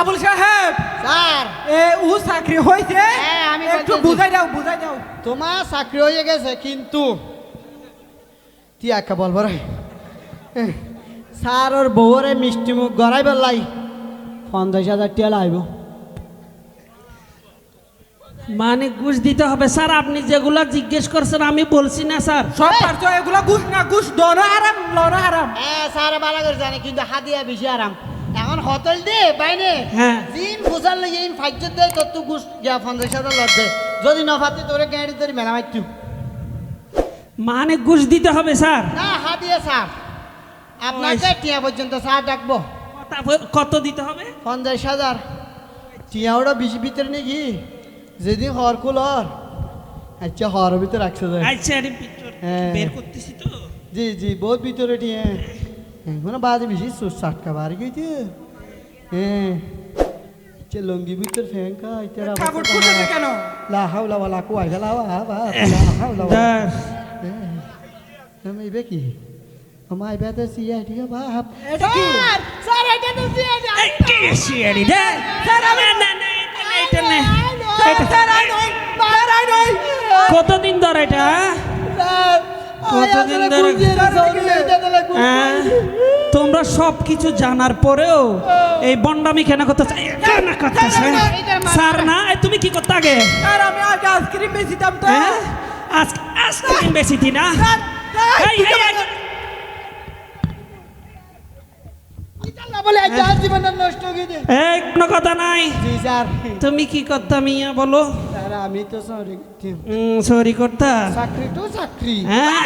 আবুল সাহেব। স্যার। এ ও চাকরি হয়েছে হ্যাঁ, আমি একটু। বুঝাই দাও বুঝাই দাও। তোমার চাকরি হয়ে গেছে কিন্তু তুই একা বলব রে এহ, স্যার ওর বউরে মিষ্টি মুখ গড়াই বেলাই পঞ্চাশ হাজার টিয়া লাইব। মানে ঘুষ দিতে হবে। স্যার আপনি যেগুলা জিজ্ঞেস করছেন আমি বলছি না স্যার। সব পারছ এগুলা ঘুষ না ঘুষ দোনো হারাম লনো হারাম। হ্যাঁ স্যার ভালো করে জানে কিন্তু হাতিয়া বেশি আরাম এখন হোটেল দে বাইনে হ্যাঁ। জিন বুঝার লাগে ইন ফাইজত দে তো গুছ গিয়া পঞ্চাশ হাজার লড়বে যদি নফাতে তোরে গাড়ি তোর মেলা মারতু মানে ঘুষ দিতে হবে স্যার? না হাতিয়া স্যার। আপনাকে টিয়া পর্যন্ত স্যার ডাকবো। কত- দিতে হবে? পঞ্চাশ হাজার। টিয়া ওটা বেশি ভিতরে নাকি? যেদিন হর কুলর আচ্ছা হর ভিতরে রাখছে আচ্ছা হ্যাঁ। বের করতেছি তো। জি জি বহুত ভিতরে টিয়া। এখন বাজে বেশি সাটকা বার গেছে হ্যাঁ আচ্ছা লঙ্গি ভিতর ফ্যাঙ্কা ইতারা কাপড় খুঁজেছে কেন লা হাওলা ওয়ালা কুয়াই ফেলা বা লা হাওলা আমি বে কি আমায় বেতে সিয়া বাপ এটা কি স্যার এটা তো সিয়া কি সিঁড়ি রে? না, না, না, না, এটা না। এটা- স্যার আই নই স্যার আই নই কতদিন ধরে এটা? কতদিন ধরে? তোমরা সব কিছু জানার পরেও এই বন্ডামি কেন করতে স্যার না তুমি কি করতে আগে? আমি আগে আইসক্রিম বেচিতাম তো। হ্যাঁ? না? নষ্ট হয়ে গেছে। এই কোনো কথা নাই। তুমি কি করতাম বলো? আমি তো সরি সরি করতা? চাকরি তো চাকরি। হ্যাঁ।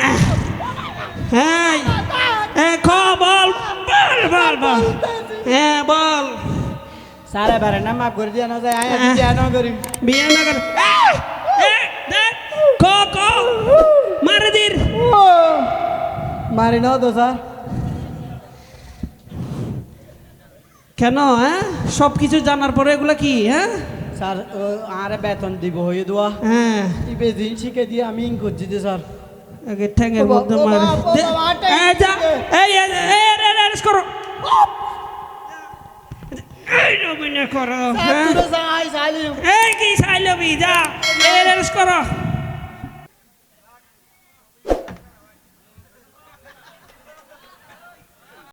হ্যাঁ। হ্যাঁ বল। স্যার এবারে না মাফ করে দিয়া না যায় আয় হ্যাঁ। দিয়া না করি বিয়ে না করে এ, দেখ, ক ক। মারে দির। মারি নাও তো স্যার। কেন হ্যাঁ? সব কিছু জানার পরে এগুলা কি হ্যাঁ? স্যার আরে বেতন দিব হয়ে দেওয়া হ্যাঁ। ইবে দিন শিখে দিয়ে আমি ইন করছি যে স্যার। আগে ঠ্যাঙের মধ্যে মারে। এই, এই, করো এই রবিনে করো। হ্যাঁ? এই কি সাইলবি যা করো।